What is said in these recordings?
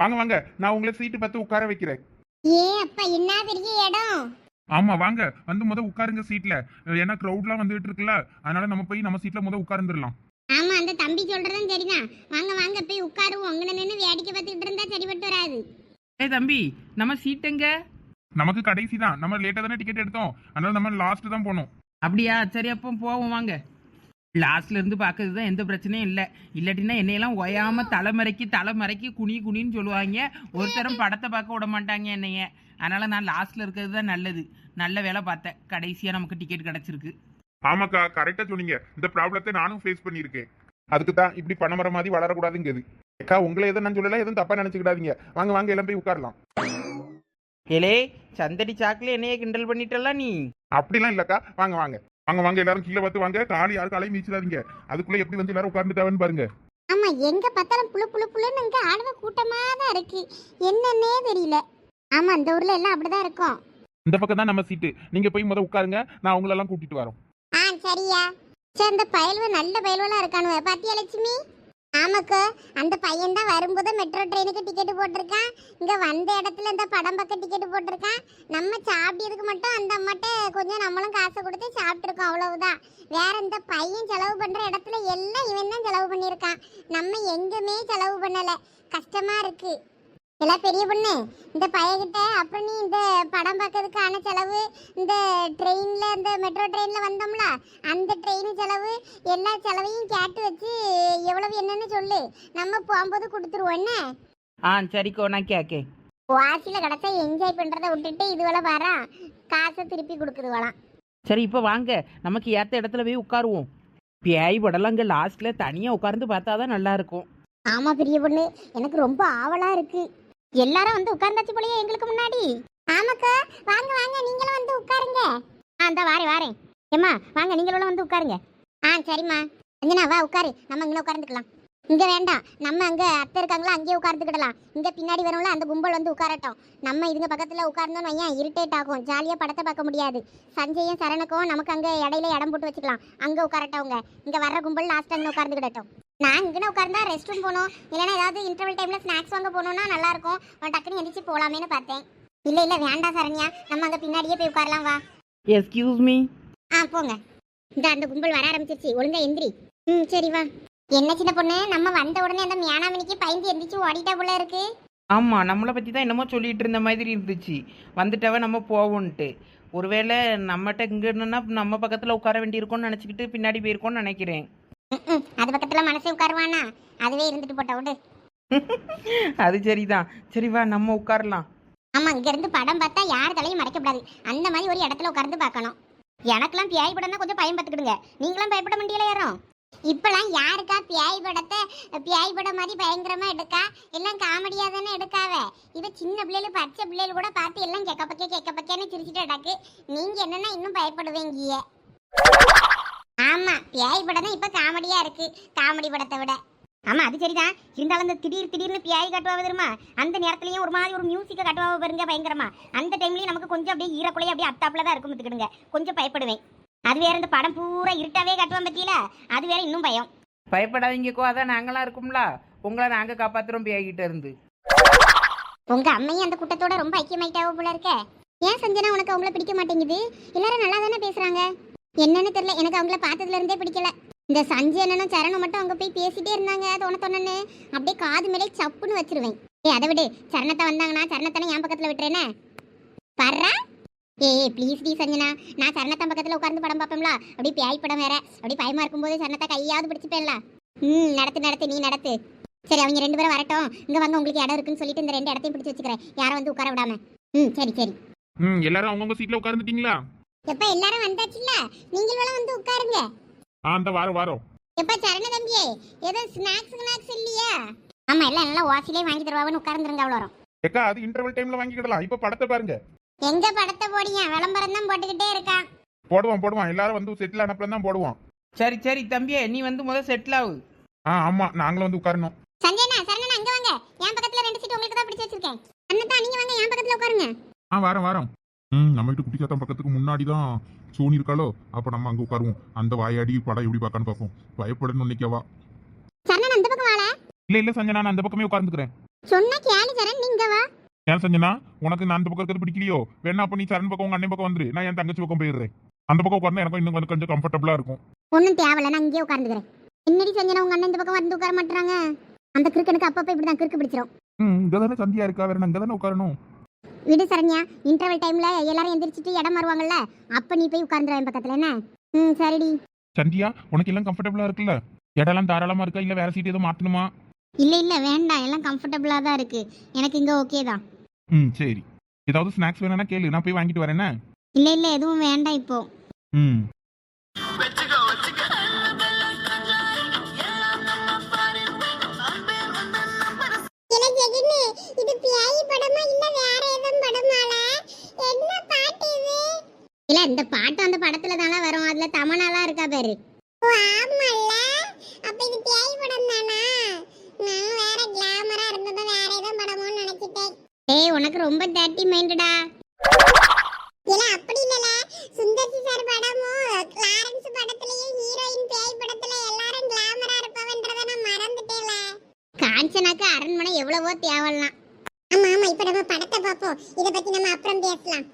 வாங்க வாங்க. நான் உங்களை சீட்டு பார்த்து உட்கார வைக்கிறேன். ஏ அப்பா என்ன பெரிய இடம்? ஆமா வாங்க. வந்து முத உட்காருங்க சீட்ல ஏன்னா க்ரௌட்லாம் வந்துட்டு இருக்குல்ல. அதனால நம்ம போய் நம்ம சீட்ல முத உட்கார்ந்துடலாம். ஆமா அந்த தம்பி சொல்றதும் சரிதான். வாங்க வாங்க போய் உட்காருவோம். உங்களை நின்று வேடிக்கை பார்த்துக்கிட்டு இருந்தா சரிப்பட்டு வராது. ஏய் தம்பி நம்ம சீட் எங்க? நமக்கு கடைசி தான். நம்ம லேட்டா தானே டிக்கெட் எடுத்தோம். அதனால நம்ம லாஸ்ட் தான் போகணும். அப்படியா? சரி அப்போ போவோம் வாங்க. லாஸ்ட்ல இருந்து பார்க்கறது தான் எந்த பிரச்சனையும் இல்லை. இல்லாட்டினா என்னையெல்லாம் ஒயாம தலைமறைக்கு தலைமறைக்கு குனி குனின்னு சொல்லுவாங்க. ஒருத்தரும் படத்தை பார்க்க விட மாட்டாங்க என்னைய. அதனால நான் லாஸ்ட்ல இருக்கிறது தான் நல்லது. நல்ல வேலை பார்த்தேன். கடைசியா நமக்கு டிக்கெட் கிடைச்சிருக்கு. ஆமாக்கா கரெக்டா சொன்னீங்க. இந்த ப்ராப்ளத்தை நானும் ஃபேஸ் பண்ணியிருக்கேன். அதுக்கு தான் இப்படி பணமர மாதிரி வளரக்கூடாதுங்கிறது. அக்கா உங்களை எதுவும் நான் சொல்லல எதுவும் தப்பா நினைச்சுக்கிடாதீங்க. வாங்க வாங்க எல்லாம் போய் உட்காரலாம். ஏலே சந்தடி சாக்கில் என்னைய கிண்டல் பண்ணிட்டலாம் நீ? அப்படிலாம் இல்லக்கா. வாங்க வாங்க. வாங்க வாங்க எல்லாரும் கீழே பார்த்து வாங்க. காலி யாரும் காலையும் மீச்சிடாதீங்க அதுக்குள்ள எப்படி வந்து எல்லாரும் உட்கார்ந்துட்டாவன்னு பாருங்க. ஆமா எங்க பார்த்தாலும் புழு புழு புழுன்னு இங்க ஆளுவ கூட்டமா தான் இருக்கு. என்னன்னே தெரியல. ஆமா அந்த ஊர்ல எல்லாம் அப்படிதான் இருக்கும். இந்த பக்கம் தான் நம்ம சீட்டு. நீங்க போய் முத உட்காருங்க. நான் உங்களெல்லாம் கூட்டிட்டு வரோம் ஆ சரியா. சரி அந்த பயல்வ நல்ல பயல்வெல்லாம் இருக்கானுவ. பாத்தியா லட்சுமி? ஆமாக்கா அந்த பையன் தான் வரும்போது மெட்ரோ ட்ரெயினுக்கு டிக்கெட் போட்டிருக்கான். இங்க வந்த இடத்துல இந்த படம் பக்கம் டிக்கெட் போட்டிருக்கான். நம்ம சாப்பிட்டதுக்கு மட்டும் அந்த அம்மாட்ட கொஞ்சம் நம்மளும் காசு கொடுத்து சாப்பிட்டுருக்கோம் அவ்வளவுதான். வேற இந்த பையன் செலவு பண்ற இடத்துல எல்லாம் இவன் தான் செலவு பண்ணியிருக்கான். நம்ம எங்குமே செலவு பண்ணல. கஷ்டமா இருக்கு. எல்லாம் பெரிய பொண்ணு இந்த பையன்கிட்ட அப்புறம் நீ இந்த படம் பார்க்கறதுக்கான செலவு இந்த ட்ரெயினில் இந்த மெட்ரோ ட்ரெயினில் வந்தோம்ல அந்த ட்ரெயின் செலவு எல்லா செலவையும் கேட்டு வச்சு எவ்வளவு என்னன்னு சொல்லு. நம்ம போகும்போது கொடுத்துருவோம் என்ன? ஆ சரிக்கோ நான் கேட்கேன் வாசியில் கிடச்சா என்ஜாய் பண்ணுறதை விட்டுட்டு இதுவளை வரா காசை திருப்பி கொடுக்குதுவலாம் சரி இப்போ வாங்க. நமக்கு ஏற்ற இடத்துல போய் உட்காருவோம். பேய் படலாம் இங்கே லாஸ்ட்டில் தனியாக உட்கார்ந்து பார்த்தா தான் நல்லா இருக்கும். ஆமா பெரிய பொண்ணு. எனக்கு ரொம்ப ஆவலா இருக்கு. எல்லாரும் வந்து உட்கார்ந்தாச்சு போலயே எங்களுக்கு முன்னாடி. ஆமாக்கா வாங்க வாங்க. நீங்களும் வந்து உட்காருங்க. ஆ இந்த வாரேன் வாரேன். ஏம்மா வாங்க நீங்களும் வந்து உட்காருங்க. ஆ சரிம்மா. அஞ்சனா வா உட்காரு. நம்ம இங்கே உட்கார்ந்துக்கலாம். இங்க வேண்டாம். நம்ம அங்க அத்தை இருக்காங்களா அங்கேயே உட்கார்ந்துக்கிடலாம். இங்க பின்னாடி வரும்ல அந்த கும்பல் வந்து உட்காரட்டும். நம்ம இதுங்க பக்கத்துல உட்கார்ந்தோம்னு வையன் இரிட்டேட் ஆகும். ஜாலியா படத்தை பார்க்க முடியாது. சஞ்சயும் சரணுக்கும் நமக்கு அங்க இடையில இடம் போட்டு வச்சுக்கலாம். அங்க உட்காரட்டவங்க. இங்க வர்ற கும்பல் லாஸ்ட் அங்கே உட்கார்ந்துக்கிடட்டும். நான் இங்கே உட்கார்ந்தா ரெஸ்ட் ரூம் போகணும். இல்லைன்னா ஏதாவது இன்டர்வல் டைம்ல ஸ்நாக்ஸ் வாங்க போகணும்னா நல்லா இருக்கும். அவன் டக்குன்னு எந்திரிச்சு போலாமேன்னு பார்த்தேன். இல்ல இல்ல வேண்டாம் சரண்யா. நம்ம அங்க பின்னாடியே போய் உட்காரலாம் வா. எஸ்கியூஸ் மீ ஆ போங்க. இந்த அந்த கும்பல் வர ஆரம்பிச்சிருச்சு. ஒழுங்கா எந்திரி. ம் சரி வா. என்ன சின்ன பொண்ணு? நம்ம வந்த உடனே அந்த மியானாமணிக்கு பயந்து எந்திரிச்சு ஓடிட்டா போல இருக்கு. ஆமாம் நம்மளை பற்றி தான் என்னமோ சொல்லிட்டு இருந்த மாதிரி இருந்துச்சு. வந்துட்டவ நம்ம போவோன்ட்டு. ஒருவேளை நம்மகிட்ட இங்கே இருந்தோன்னா நம்ம பக்கத்தில் உட்கார வேண்டியிருக்கோம்னு நினச்சிக்கிட்டு பின்னாடி போயிருக்கோம்னு நினைக்கிறேன். ம்ம். அது பக்கத்துல மனசே உட்காருவானா? அதுவே இருந்துட்டு போட்ட விடு அது சரிதான். சரி வா நம்ம உட்காரலாம். ஆமா இங்க இருந்து படம் பார்த்தா யார் தலையும் மறைக்கப்படாது அந்த மாதிரி ஒரு இடத்துல உட்கார்ந்து பார்க்கணும். எனக்கெல்லாம் பியாய் படம்னா கொஞ்சம் பயம் பார்த்துக்கிடுங்க நீங்களும் பயப்பட முடியல யாரும் இப்பெல்லாம் யாருக்கா பியாய் படத்தை பியாய் படம் மாதிரி பயங்கரமா எடுக்கா? எல்லாம் காமெடியா தானே எடுக்காவ? இவ சின்ன பிள்ளைகள் பச்சை பிள்ளைகள் கூட பார்த்து எல்லாம் கேட்க பக்கே கேட்க பக்கேன்னு சிரிச்சுட்டு அடக்கு நீங்க என்னன்னா இன்னும் பயப்படுவீங்க ஆமா பியாய் படம் தான் இப்ப காமெடியா இருக்கு. காமெடி படத்தை விட. ஆமா அது சரிதான். இருந்தாலும் அந்த திடீர் திடீர்னு பியாய் காட்டுவாங்க தெரியுமா? அந்த நேரத்துலயும் ஒரு மாதிரி ஒரு மியூசிக்கை காட்டுவாங்க பாருங்க பயங்கரமா. அந்த டைம்லயும் நமக்கு கொஞ்சம் அப்படியே ஈரக்குலையே அப்படியே அத்தாப்புல தான் இருக்கும் பார்த்துக்கிடுங்க. கொஞ்சம் பயப்படுவேன். அது வேற இந்த படம் பூரா இருட்டாவே காட்டுவான் பத்தியில. அது வேற இன்னும் பயம். பயப்படாதீங்கக்கோ அதான் நாங்களாம் இருக்கோம்ல. உங்களை நாங்கள் காப்பாற்றுறோம் பேய்கிட்ட இருந்து. உங்க அம்மையும் அந்த கூட்டத்தோட ரொம்ப ஐக்கியமாயிட்டாவோ போல இருக்க. ஏன் சஞ்சனா உனக்கு அவங்கள பிடிக்க மாட்டேங்குது? எல்லாரும் நல்லா தானே பேசுறாங்க? என்னன்னு தெரியல. எனக்கு அவங்கள பார்த்ததுல இருந்தே பிடிக்கல. இந்த சஞ்சயனும் சரணும் மட்டும் அங்க போய் பேசிட்டே இருந்தாங்க தோண தோணன்னு. அப்படியே காது மேலே சப்புன்னு வச்சிருவேன். ஏய் அதை விடு. சரணத்தை வந்தாங்கன்னா சரணத்தனை என் பக்கத்துல விட்டுறேனே. பர்றா ஏய் ப்ளீஸ் டி சஞ்சனா. நான் சரணத்தன் பக்கத்துல உட்கார்ந்து படம் பார்ப்போம்ல அப்படியே பேய் படம் வேற. அப்படியே பயமா இருக்கும்போது சரணத்தை கையாவது பிடிச்சிப்பேன்ல. ம் நடத்து நடத்து நீ நடத்து. சரி அவங்க ரெண்டு பேரும் வரட்டும். இங்க வாங்க உங்களுக்கு இடம் இருக்குன்னு சொல்லிட்டு இந்த ரெண்டு இடத்தையும் பிடிச்சு வச்சுக்கிறேன். யாரும் வந்து உட்கார விடாம. ம் சரி சரி. ம் எல்லாரும் அவங்கவுங்க சீட்ல உட்கார்ந்துட்டீங்களா? எப்ப எல்லாரும் வந்தாச்சுல்ல? நீங்களும் வந்து உட்காருங்க. ஆ அந்த வாரம் வாரம் எப்ப சரண தம்பியே ஏதோ ஸ்நாக்ஸ் ஸ்நாக்ஸ் இல்லையா? ஆமா எல்லாம் நல்லா வாசிலே வாங்கி தருவாங்கன்னு உட்கார்ந்துருங்க அவ்வளோ வரும். ஏக்கா அது இன்டர்வல் டைம்ல வாங்கிக்கிடலாம். இப்ப படத்தை பாருங்க. எங்க படத்தை போடியா விளம்பரம் தான் போட்டுக்கிட்டே இருக்கான் போடுவான் போடுவான் எல்லாரும் வந்து செட்டில் ஆனப்பறம் தான் போடுவான் சரி சரி தம்பியே நீ வந்து முதல் செட்டில் ஆகு ஆ ஆமா. நாங்களும் வந்து உட்காரணும். சஞ்சயனா சரணனா அங்க வாங்க. என் பக்கத்துல ரெண்டு சீட் உங்களுக்கு தான் பிடிச்சு வச்சிருக்கேன். அண்ணா நீங்க வாங்க. என் பக்கத்துல உட்காருங்க. ஆ வாரம் வாரம். ம் நம்ம வீட்டு குட்டி சாத்தம் பக்கத்துக்கு முன்னாடி தான் சோனி இருக்காளோ? அப்ப நம்ம அங்க உட்காருவோம். அந்த வாயாடி படம் எப்படி பார்க்கன்னு பார்ப்போம். பயப்படணும் நினைக்கவா சரணன் அந்த பக்கம் வாழ. இல்ல இல்ல சஞ்சனா நான் அந்த பக்கமே உட்கார்ந்துக்கிறேன். சொன்னா கேளு சரண் நீங்க வா. ஏன் சஞ்சனா? உனக்கு நான் அந்த பக்கம் இருக்கிறது பிடிக்கலையோ? வேணா அப்ப நீ சரண் பக்கம் உங்க அண்ணன் பக்கம் வந்துரு. நான் என் தங்கச்சி பக்கம் போயிடுறேன். அந்த பக்கம் உட்கார்ந்தா எனக்கு இன்னும் கொஞ்சம் கொஞ்சம் கம்ஃபர்டபுளா இருக்கும். ஒன்றும் தேவையில்ல. நான் இங்கேயே உட்காந்துக்கிறேன் என்னடி செஞ்சனா? உங்க அண்ணன் இந்த பக்கம் வந்து உட்கார மாட்டாங்க அந்த கிறுக்கனுக்கு அப்பப்போ இப்படி தான் கிறுக்கு பிடிச்சிரும். ம் இங்க தானே சந்தியா இருக்கா? வேற அங்க தானே உட்காரணும். விடு சரண்யா. இன்டர்வல் டைம்ல எல்லாரும் எந்திரிச்சிட்டு இடம் மாறுவாங்கல்ல? அப்ப நீ போய் உட்கார்ந்துரு என் பக்கத்துல. என்ன? ம் சரிடி. சந்தியா உனக்கு எல்லாம் கம்ஃபர்டபுளா இருக்குல்ல? இடம்லாம் தாராளமா இருக்கா? இல்ல வேற சீட் எதுவும் மாத்தணுமா? இல்ல இல்ல. வேண்டாம். எல்லாம் கம்ஃபர்டபுளா தான் இருக்கு. எனக்கு இங்க ஓகே தான். ம் சரி. ஏதாவது ஸ்நாக்ஸ் வேணும்னா கேளு. நான் போய் வாங்கிட்டு வரேனே இல்ல இல்ல எதுவும் வேண்டாம் இப்போ. ம். இது பியாயி படமா இல்ல வேற ஏதும் படமால? என்ன பாட்டு இது? இல்ல இந்த பாட்டு அந்த படத்துல தானே வரும். அதுல தமனாலாம் இருக்கா பேரு ஓ ஆமால அப்ப இது பியாயி படம் தானா நான் வேற கிளாமரா இருந்தது வேற ஏதோ படமோன்னு நினைச்சிட்டேன் ஏய் உனக்கு ரொம்ப டேட்டி மைண்டடா இல்ல அப்படி இல்லல. சுந்தர்சி சார் படமும் கிளாரன்ஸ் படத்துலயும் ஹீரோயின் பேய் படத்துல எல்லாரும் கிளாமரா இருப்பவன்றத நான் மறந்துட்டேல காஞ்சனாக்கு அரண்மனை எவ்வளவோ தேவலாம் ஆமா ஆமா இப்ப நம்ம படத்தை பாப்போம் இத பத்தி நம்ம அப்புறம் பேசலாம்.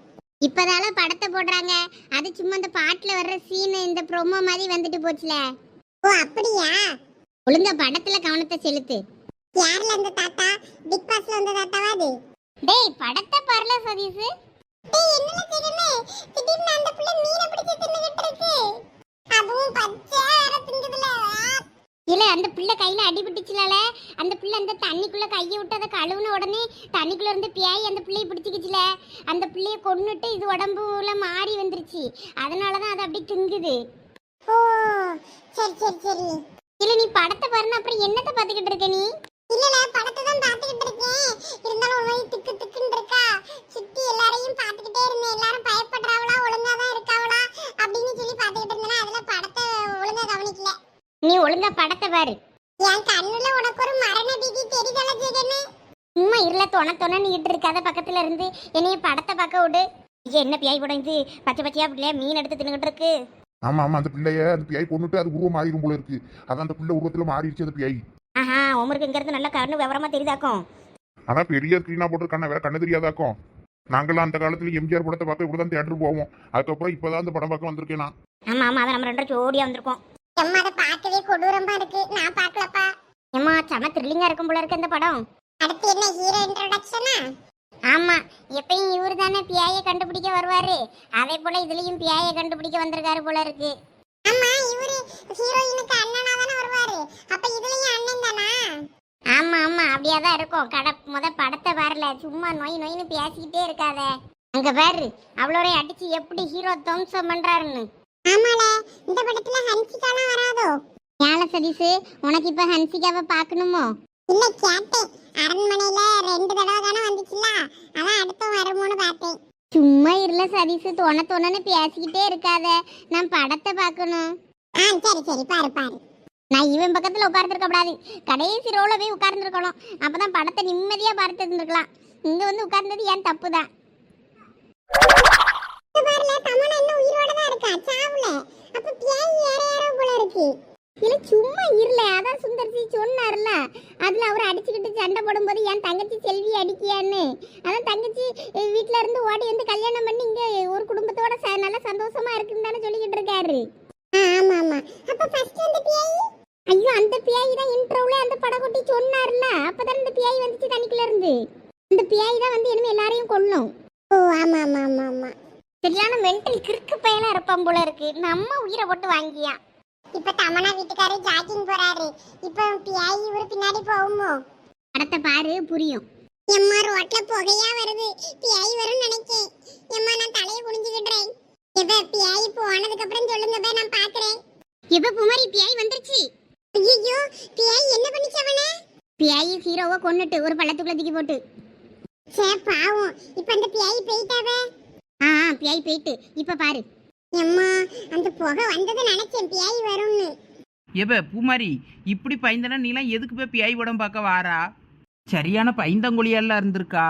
இப்பதால படத்தை போடுறாங்க. அது சும்மா அந்த பாட்டுல வர்ற சீன் இந்த ப்ரோமோ மாதிரி வந்துட்டு போச்சுல. ஓ அப்படியா? ஒழுங்கா படத்துல கவனத்தை செலுத்து. யார்ல அந்த தாத்தா? பிக் பாஸ்ல வந்த தாத்தாவா அது? டேய் படத்தை பாருல சதீஷ். டேய் என்னல தெரியுமே திடீர்னு அந்த புள்ள மீனை பிடிச்சு தின்னுகிட்டு இருக்கு அதுவும் பச்சை வேற திங்குதுல இல்ல அந்த பிள்ளை கையில அடிபட்டுச்சுலால அந்த பிள்ளை அந்த தண்ணிக்குள்ள கையை விட்டு அதை கழுவுன உடனே தண்ணிக்குள்ள இருந்து பியாய் அந்த பிள்ளைய பிடிச்சிக்கிச்சுல. அந்த பிள்ளைய கொன்னுட்டு இது உடம்புல மாறி வந்துருச்சு. அதனாலதான் அது அப்படி திங்குது. ஓ சரி சரி சரி. இல்ல நீ படத்தை பாருன்னு அப்புறம் என்னத்தை பாத்துக்கிட்டு இருக்க நீ? இல்லல படத்தை தான் பாத்துக்கிட்டு இருக்கேன். இருந்தாலும் ஒரு மாதிரி திக்கு திக்குன்னு இருக்கா? சுத்தி எல்லாரையும் பாத்துக்கிட்டே இருந்தேன். எல்லாரும் பயப்படுறாவளா ஒழுங்கா தான் இருக்காவளா அப்படின்னு சொல்லி பாத்துக்கிட்டு இருந்தேன் அதுல படத்தை ஒழுங்கா கவனிக்கல. நீ ஒழுங்கா படத்தை பாரு. என் கண்ணுல உனக்கு ஒரு மரண பீதி தெரிதல ஜெகனு? சும்மா இருல தொண தொண நீட்டு இருக்காத பக்கத்துல இருந்து. என்னைய படத்தை பார்க்க விடு. இது என்ன பியாய் படம் இது? பச்சை பச்சையா பிள்ளையா மீன் எடுத்து தின்னுகிட்டு இருக்கு. ஆமா ஆமா அந்த பிள்ளைய அந்த பியாய் கொண்டுட்டு அது உருவம் மாறிடும் போல இருக்கு. அதான் அந்த பிள்ளை உருவத்துல மாறிடுச்சு அந்த பியாய். ஆஹா உமருக்கு இங்க இருந்து நல்லா கண்ணு விவரமா தெரியுதாக்கும்? அதான் பெரிய ஸ்கிரீனா போட்டிருக்கான வேற கண்ணு தெரியாதாக்கும். நாங்களாம் அந்த காலத்துல எம்ஜிஆர் படத்தை பார்க்க இப்படிதான் தியேட்டர் போவோம். அதுக்கப்புறம் இப்பதான் அந்த படம் பார்க்க வந்திருக்கேன் நான். ஆமா ஆமா அதை நம்ம ரெண்டு ஜோடியா வந்திருக்கோம். அம்மா அதை பார்க்கவே கொடூரமா இருக்கு. நான் பார்க்கலப்பா. அம்மா செம த்ரில்லிங்கா இருக்கும் போல இருக்கு இந்த படம். அடுத்து என்ன ஹீரோ இன்ட்ரோடக்ஷனா ஆமா எப்பயும் இவரு தானே பியாய கண்டுபிடிக்க வருவாரு. அதே போல இதுலயும் பியாய கண்டுபிடிக்க வந்திருக்காரு போல இருக்கு. ஆமா இவரு ஹீரோயினுக்கு அண்ணனா தானே வருவாரு. அப்ப இதுலயும் அண்ணன் தானா ஆமா ஆமா அப்படியே தான் இருக்கும். கட முத படத்தை பாருல. சும்மா நொய் நொய்னு பேசிக்கிட்டே இருக்காத. அங்க பாரு அவ்வளோரையும் அடிச்சு எப்படி ஹீரோ துவம்சம் பண்றாருன்னு. ஆமால இந்த படத்துல ஹன்சிகாலாம் வராதோ? ஏல சதீஷ் உனக்கு இப்ப ஹன்சிகாவை பார்க்கணுமோ? இல்ல கேட்டேன். அரண்மனையில ரெண்டு தடவை தானே வந்துச்சுல? அதான் அடுத்தும் வருமோன்னு பார்த்தேன். சும்மா இருல சதீஷ் தொண தொணன்னு பேசிக்கிட்டே இருக்காத. நான் படத்தை பார்க்கணும். ஆ சரி சரி பாரு பாரு. நான் இவன் பக்கத்துல உட்கார்ந்துருக்க கூடாது. கடைசி ரோல போய் உட்கார்ந்துருக்கணும். அப்பதான் படத்தை நிம்மதியா பார்த்து இருந்திருக்கலாம். இங்க வந்து உட்கார்ந்தது ஏன் தப்பு தான் தான் அப்ப சும்மா இருல அதான் சுந்தர்சி சொன்னார்ல. அதுல அவர் அடிச்சுக்கிட்டு சண்டை போடும்போது என் தங்கச்சி செல்வி அடிக்கியான்னு. அதான் தங்கச்சி வீட்ல இருந்து ஓடி வந்து கல்யாணம் பண்ணி இங்க ஒரு குடும்பத்தோட நல்லா சந்தோஷமா இருக்குன்னு தானே சொல்லிக்கிட்டு இருக்காரு. ஆமா ஆமா. அப்ப ஃபர்ஸ்ட் அந்த பியாய் ஐயோ அந்த பியாய் தான் இன்ட்ரோல அந்த படகொட்டி சொன்னார்ல. அப்பதான் இந்த பியாய் வந்துச்சு தண்ணிக்குள்ள இருந்து. இந்த பியாய் தான் வந்து இனிமே எல்லாரையும் கொல்லும். ஓ ஆமா ஆமா ஆமா ஆமா. சரியான மென்டல் கிறுக்கு பையனா இருப்பான் போல இருக்கு. நம்ம உயிரை போட்டு வாங்கியா இப்ப தமனா வீட்டுக்காரரு ஜாக்கிங் போறாரு. இப்ப பியாய் இவரு பின்னாடி போகுமோ? படத்தை பாரு புரியும். எம்மா ரோட்ல புகையா வருது. பியாய் வரும் நினைக்கேன் எம்மா நான் தலையை குனிஞ்சுக்கிடுறேன். இப்ப பியாய் போனதுக்கு அப்புறம் சொல்லுங்க நான் பாக்குறேன். இப்ப குமாரி பியாய் வந்துருச்சு? ஐயோ பியாய் என்ன பண்ணிச்சு அவன? பியாய் ஹீரோவை கொன்னுட்டு ஒரு பள்ளத்துக்குள்ள தூக்கி போட்டு. சே பாவம். இப்ப அந்த பியாய் போயிட்டாவே? ஆ ஆ, பியாய் போயிட்டு. இப்ப பாரு. எம்மா அந்த புகை வந்தது நினைச்சேன் பியாய் வரும்னு. எப்ப பூமாரி இப்படி பயந்தனா நீலாம் எதுக்கு போய் பியாய் படம் பார்க்க வாரா? சரியான பைந்தங்குழியெல்லாம் இருந்திருக்கா?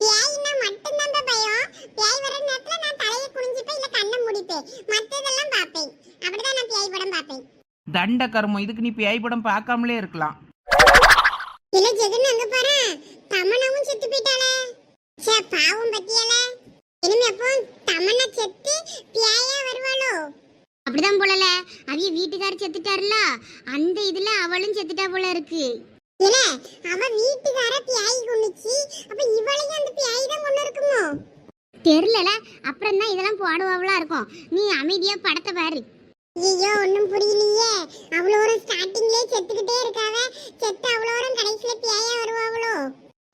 பியாய்னா மட்டும்தான் பா பயம் வர நேரத்துல நான் தலையை குனிஞ்சுப்பேன் இல்ல கண்ணை மூடிப்பேன். மத்ததெல்லாம் பாப்பேன் அப்படிதான் நான் பியாய் படம் பாப்பேன் தண்ட கர்மம் இதுக்கு நீ பேய் படம் பார்க்காமலே இருக்கலாம். இல்ல ஜெகன் அங்க பாரு. தமனாவும் செத்து போயிட்டாளே. சே பாவம் பத்தியால இனிமே அப்போ தமனா செத்து பேயா வருவாளோ? அப்படிதான் போலல. அவிய வீட்டுக்காரர் செத்துட்டாருல. அந்த இதுல அவளும் செத்துட்டா போல இருக்கு. இல்ல அவ வீட்டுக்கார பேய் கொண்டுச்சு அப்ப இவளையும் அந்த பேய் தான் கொண்டு இருக்குமோ தெரியல அப்புறம் தான் இதெல்லாம் போடுவாவளா இருக்கும். நீ அமைதியா படத்தை பாரு. ஐயோ ஒண்ணும் புரியலையே. அவ்வளோ ஒரு ஸ்டார்டிங்லயே செத்துக்கிட்டே இருக்காவ. செத்து அவ்வளோ ஒரு கடைசியில பியாயா வருவாங்களோ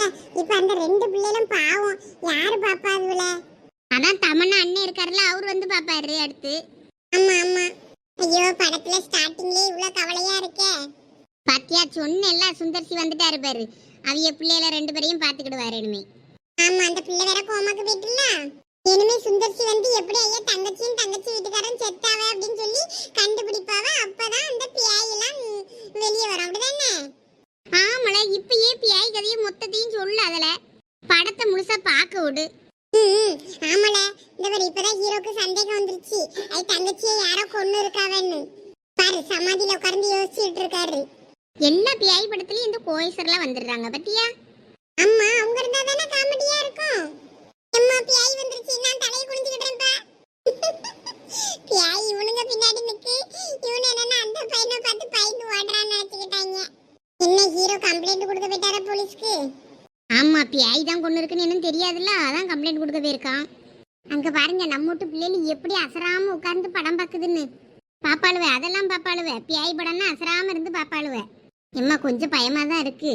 அஹ், இப்ப அந்த ரெண்டு பிள்ளைகளும் பாவம். யாரு பாப்பா அதுல? அதான் தமன்னா அண்ணன் இருக்காருல்ல அவர் வந்து பாப்பாரு அடுத்து. ஆமா ஆமா. ஐயோ படத்துல ஸ்டார்டிங்லயே இவ்வளவு கவலையா இருக்கே. பாத்தியா சொன்னேல்ல சுந்தர்சி வந்துட்டாரு பாரு. அவிய பிள்ளைகள ரெண்டு பேரையும் பாத்துக்கிடுவாரு இனிமே. ஆமா அந்த பிள்ளை வேற கோமாக்கு போயிட்டுல இனிமே சுந்தர்சி வந்து எப்படி ஐயா தங்கச்சியும் தங்கச்சி வீட்டுக்காரன் செத்தாவ அப்படின்னு சொல்லி கண்டுபிடிப்பாவ? அப்பதான் அந்த பியாய் எல்லாம் வெளியே வரும். அப்படிதானே? ஆமல இப்பயே பியாய் கதையை மொத்தத்தையும் சொல்லு அதுல. படத்தை முழுசா பார்க்க விடு. ஆமால. இந்த பாரு இப்பதான் ஹீரோக்கு சந்தேகம் வந்துருச்சு. அது தங்கச்சியை யாரோ கொண்டு இருக்காவன்னு. பாரு சமாதியில உட்கார்ந்து யோசிச்சுட்டு இருக்காரு. எல்லா பியாய் படத்துலயும் இந்த கோயசர்லாம் வந்துடுறாங்க பத்தியா? அம்மா அவங்க இருந்தா தானே காமெடியா இருக்கும்? அம்மா பியாய் வந்துருச்சு. நான் தலையை குனிஞ்சுக்கிட்டேன்ப்பா. பியாய் இவனுங்க பின்னாடி நிக்கு. இவனு என்னன்னா அந்த பையனை பார்த்து பயந்து ஓடுறான்னு நினைச்சுக்கிட்டாங்க. என்ன ஹீரோ கம்ப்ளைண்ட் கொடுக்க போயிட்டாரா போலீஸ்க்கு? ஆமா பியாய் தான் கொண்டு இருக்குன்னு என்னன்னு தெரியாதுல்ல? அதான் கம்ப்ளைண்ட் கொடுக்க போயிருக்கான். அங்க பாருங்க நம்ம வீட்டு பிள்ளைகள் எப்படி அசராம உட்கார்ந்து படம் பார்க்குதுன்னு. பாப்பாளுவ அதெல்லாம் பாப்பாளுவ. பியாய் படம்னா அசராம இருந்து பாப்பாளுவ. எம்மா கொஞ்சம் பயமா தான் இருக்கு.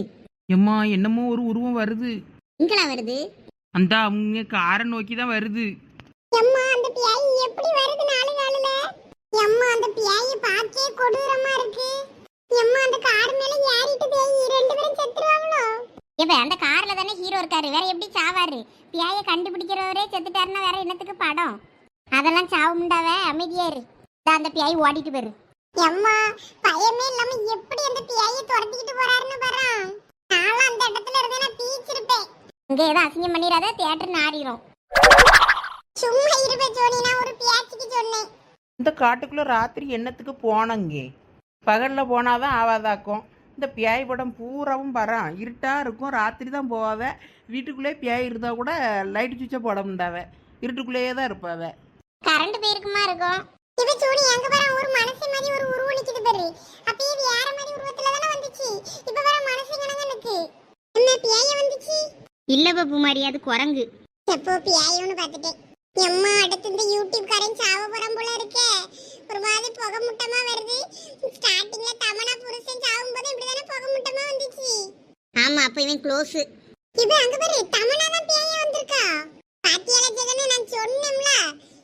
எம்மா என்னமோ ஒரு உருவம் வருது. எங்களா வருது? அந்த அவங்க காரை நோக்கி தான் வருது. எம்மா அந்த பியாய் எப்படி வருது நாலு காலுல? எம்மா அந்த பியாய் பார்க்கே கொடூரமா இருக்கு. எம்மா அந்த கார் மேல ஏறிட்டு போய் ரெண்டு பேரும் செத்துருவாங்களோ? இப்ப அந்த கார்ல தானே ஹீரோ இருக்காரு. வேற எப்படி சாவாரு? பியாயை கண்டுபிடிக்கிறவரே செத்துட்டாருன்னா வேற என்னத்துக்கு படம்? அதெல்லாம் சாவுண்டாவ அமைதியா இரு. அந்த பியாய் ஓடிட்டு போயிரு. எம்மா பயமே இல்லாம எப்படி அந்த பியாயை துரத்திக்கிட்டு போறாருன்னு பாரு. நானும் அந்த இடத்துல இருந்தேன்னா பீச்சிருப்பேன். இங்க ஏதோ அசிங்கம் பண்ணிடாத தியேட்டர் நாரிடும் சும்மா இருப்பேன் ஜோனி நான் ஒரு பியாச்சிக்கு சொன்னேன். இந்த காட்டுக்குள்ளே ராத்திரி என்னத்துக்கு போனங்க? பகலில் போனாதான் ஆவாதாக்கும். இந்த பியாய் படம் பூராவும் பரான் இருட்டாக இருக்கும். ராத்திரி தான் போவாவ. வீட்டுக்குள்ளே பியாய் இருந்தால் கூட லைட் சுவிட்சை போட முடியாவ இருட்டுக்குள்ளேயே தான் இருப்பாவ. கரண்ட் போயிருக்குமா இருக்கும்? இவ சோனி எங்க பாரு ஒரு மனசு மாதிரி ஒரு உருவம் நிக்குது பாரு. அப்பயே வேற மாதிரி உருவத்துல தானே வந்துச்சு? இப்ப வேற மனசு கணங்க நிக்கு என்ன பியாய வந்துச்சு? இல்ல பப்பு மாதிரி அது குரங்கு. எப்போ பியாயோன்னு பார்த்துட்டேன். எம்மா அடுத்து இந்த யூடியூப் காரன் சாவ போறான் போல இருக்கே. ஒரு மாதிரி புகை முட்டமா வருது ஸ்டார்டிங்ல தமனா புருஷன் சாவும் போது இப்படிதானே புகை முட்டமா வந்துச்சு? ஆமா அப்ப இவன் க்ளோஸ் இப்ப அங்க பாரு தமனா தான் பியாய வந்திருக்கா. பாத்தியால ஜெகனே நான் சொன்னேன்ல.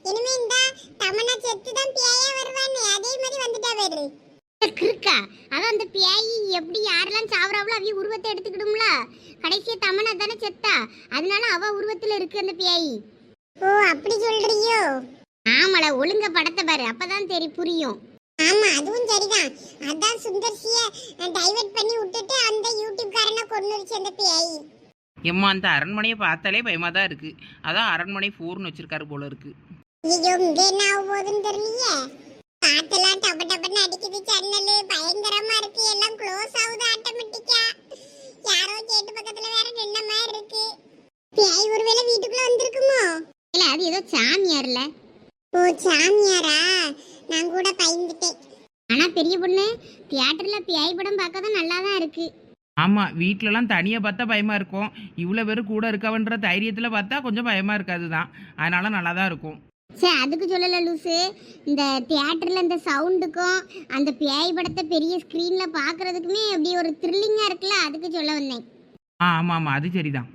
இனிமே இந்த தமனா செத்து தான் பியாயா வருவான்னு. அதே மாதிரி வந்துட்டா பாரு. கிறுக்கா? அதான் அந்த பியாய் எப்படி யாரெல்லாம் சாவறாவளோ அவிய உருவத்தை எடுத்துக்கிடும்ல? கடைசியா தமனா தானே செத்தா? அதனால அவ உருவத்துல இருக்கு அந்த பியாய் ஓ அப்படி சொல்றியோ? ஆமால ஒழுங்க படத்தை பாரு. அப்பதான் தெரி புரியும். ஆமா அதுவும் சரிதான். அதான் சுந்தர்சிய டைவர்ட் பண்ணி விட்டுட்டு அந்த யூடியூப் காரனை கொன்னுருச்சு அந்த பியாயி எம்மா அந்த அரண்மனையை பார்த்தாலே பயமாக தான் இருக்குது அதான் அரண்மனை ஃபோர்னு வச்சிருக்காரு போல இருக்கு. ஐயோ இங்க என்ன ஆக போகுதுன்னு தெரியலையே? காத்தெல்லாம் டப டபன்னு அடிக்குது ஜன்னல். பயங்கரமா இருக்கு. எல்லாம் க்ளோஸ் ஆகுது ஆட்டோமேட்டிக்கா யாரோ கேட்டு பக்கத்துல வேற நின்ன மாதிரி இருக்கு. பியாய் ஒருவேளை வீட்டுக்குள்ள வந்திருக்குமோ? இல்ல அது ஏதோ சாமியார்ல. ஓ சாமியாரா? நான் கூட பயந்துட்டேன். ஆனா பெரிய பொண்ணு தியேட்டர்ல பியாய் படம் பார்க்க தான் நல்லா தான் இருக்கு. ஆமாம் வீட்டிலலாம் தனியாக பார்த்தா பயமாக இருக்கும். இவ்வளோ பேர் கூட இருக்கவன்ற தைரியத்தில் பார்த்தா கொஞ்சம் பயமாக இருக்காது தான் அதனால நல்லா தான் இருக்கும். சே அதுக்கு சொல்லல லூசு. இந்த தியேட்டர்ல இந்த சவுண்டுக்கும் அந்த பியாய் படத்தை பெரிய ஸ்கிரீன்ல பாக்குறதுக்குமே அப்படி ஒரு த்ரில்லிங்கா இருக்குல்ல அதுக்கு சொல்ல வந்தேன். ஆ ஆமாம் ஆமாம் அது சரிதான்.